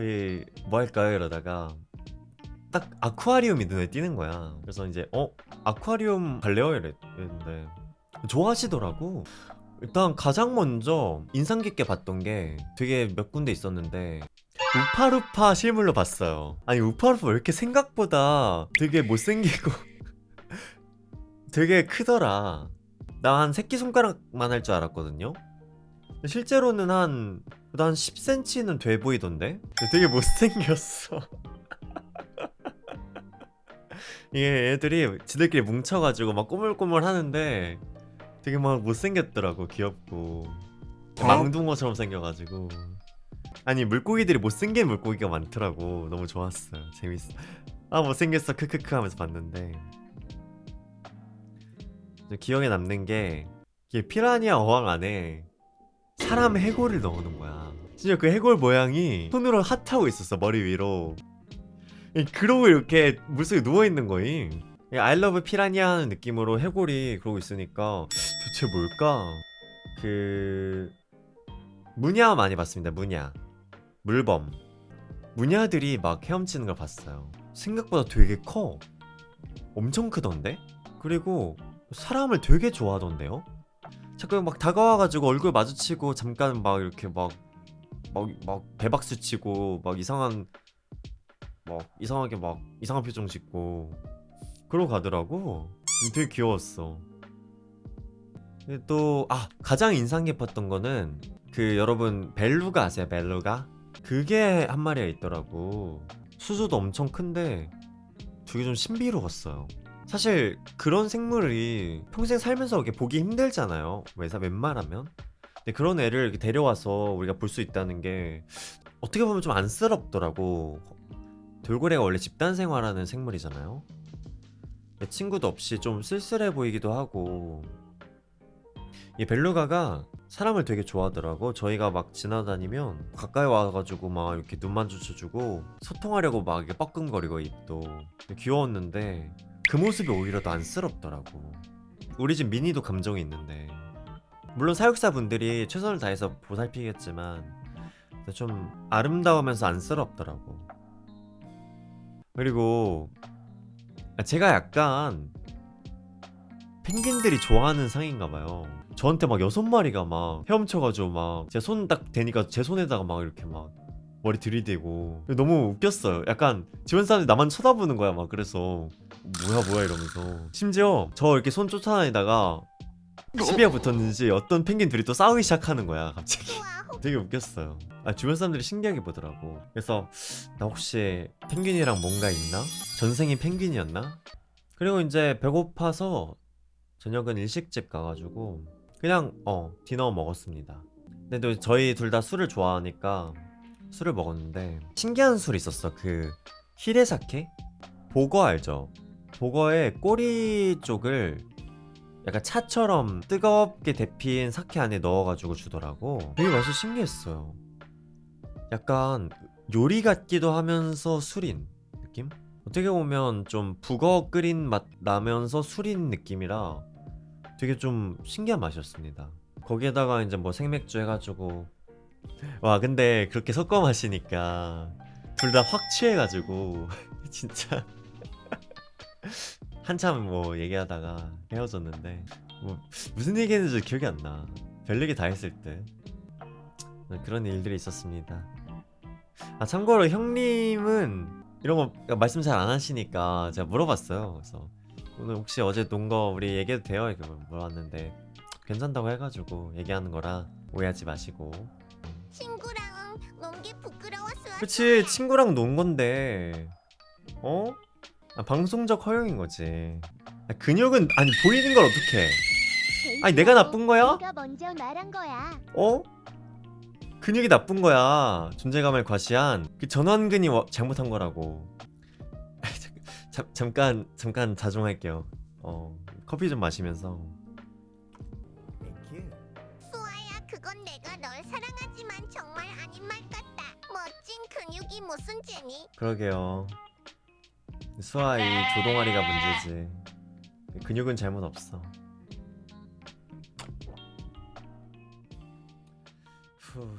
저희 뭐 할까요 이러다가 딱 아쿠아리움이 눈에 띄는 거야. 그래서 이제 어 아쿠아리움 갈래요 이랬는데 좋아하시더라고. 일단 가장 먼저 인상 깊게 봤던 게 되게 몇 군데 있었는데 우파루파 실물로 봤어요. 아니 우파루파 왜 이렇게 생각보다 되게 못생기고 되게 크더라. 나 한 새끼 손가락만 할 줄 알았거든요. 실제로는 한, 한 10cm는 돼 보이던데? 되게 못생겼어. 이게 애들이 지들끼리 뭉쳐가지고 막 꼬물꼬물 하는데 되게 막 못생겼더라고, 귀엽고. 망둥어처럼 생겨가지고. 아니, 물고기들이 못생긴 물고기가 많더라고. 너무 좋았어요. 재밌어. 아, 못생겼어. 크크크 하면서 봤는데. 기억에 남는 게 이게 피라니아 어항 안에 사람 해골을 넣어놓은 거야. 진짜 그 해골 모양이 손으로 핫하고 있었어 머리 위로. 이- 그러고 이렇게 물속에 누워 있는 거임. I love 피라니아 하는 느낌으로 해골이 그러고 있으니까 도대체 뭘까? 그 무냐 많이 봤습니다. 무냐 물범 무냐들이 막 헤엄치는 걸 봤어요. 생각보다 되게 커. 엄청 크던데? 그리고 사람을 되게 좋아하던데요? 자꾸 막 다가와가지고 얼굴 마주치고 잠깐 막 이렇게 막 막 막 배박수 치고 막 이상한 막 이상하게 막 이상한 표정 짓고 그러고 가더라고. 되게 귀여웠어. 또 아 가장 인상 깊었던 거는 그 여러분 벨루가 아세요? 벨루가? 그게 한 마리가 있더라고. 수조도 엄청 큰데 되게 좀 신비로웠어요. 사실 그런 생물이 평생 살면서 이렇게 보기 힘들잖아요. 왜사 웬만하면. 근데 그런 애를 데려와서 우리가 볼 수 있다는 게 어떻게 보면 좀 안쓰럽더라고. 돌고래가 원래 집단 생활하는 생물이잖아요. 내 친구도 없이 좀 쓸쓸해 보이기도 하고. 이 벨루가가 사람을 되게 좋아하더라고. 저희가 막 지나다니면 가까이 와가지고 막 이렇게 눈 마주쳐주고 소통하려고 막 이렇게 뻐끔거리고 입도 귀여웠는데 그 모습이 오히려 더 안쓰럽더라고. 우리 집 미니도 감정이 있는데 물론 사육사 분들이 최선을 다해서 보살피겠지만 좀 아름다우면서 안쓰럽더라고. 그리고 제가 약간 펭귄들이 좋아하는 상인가 봐요. 저한테 막 여섯 마리가 막 헤엄쳐가지고 막 제 손 딱 대니까 제 손에다가 막 이렇게 막 머리 들이대고 너무 웃겼어요. 약간 주변 사람들이 나만 쳐다보는 거야 막 그래서 뭐야 뭐야 이러면서 심지어 저 이렇게 손 쫓아다니다가 시비가 붙었는지 어떤 펭귄 둘이 또 싸우기 시작하는 거야 갑자기 되게 웃겼어요 아 주변 사람들이 신기하게 보더라고 그래서 나 혹시 펭귄이랑 뭔가 있나? 전생이 펭귄이었나? 그리고 이제 배고파서 저녁은 일식집 가가지고 그냥 어 디너 먹었습니다 근데 또 저희 둘 다 술을 좋아하니까 술을 먹었는데 신기한 술이 있었어 그 히레사케? 보거 알죠? 보거의 꼬리 쪽을 약간 차처럼 뜨겁게 데핀 사케 안에 넣어가지고 주더라고. 되게 맛이 신기했어요. 약간 요리 같기도 하면서 술인 느낌? 어떻게 보면 좀 북어 끓인 맛 나면서 술인 느낌이라 되게 좀 신기한 맛이었습니다. 거기에다가 이제 뭐 생맥주 해가지고 와 근데 그렇게 섞어 마시니까 둘 다 확 취해가지고 진짜 한참 뭐 얘기하다가 헤어졌는데 뭐 무슨 얘기했는지 기억이 안 나. 별 얘기 다 했을 때 네, 그런 일들이 있었습니다. 아 참고로 형님은 이런 거 말씀 잘 안 하시니까 제가 물어봤어요. 그래서 오늘 혹시 어제 논 거 우리 얘기해도 돼요? 이렇게 물어봤는데 괜찮다고 해가지고 얘기하는 거라 오해하지 마시고. 친구랑 논 게 부끄러웠어. 그치 친구랑 논 건데 어? 아, 방송적 허용인 거지. 아, 근육은 아니 보이는 걸 어떻게? 아니, 내가 나쁜 거야? 먼저 말한 거야. 어? 근육이 나쁜 거야. 존재감을 과시한 그 전완근이 와- 잘못한 거라고. 잠, 잠깐 잠깐 자중할게요. 어 커피 좀 마시면서. 수아야, 그건 내가 널 사랑하지만 정말 아닌 말 같다. 멋진 근육이 무슨 죄니? 그러게요. 수아 이 조동아리가 문제지. 근육은 잘못 없어. 후.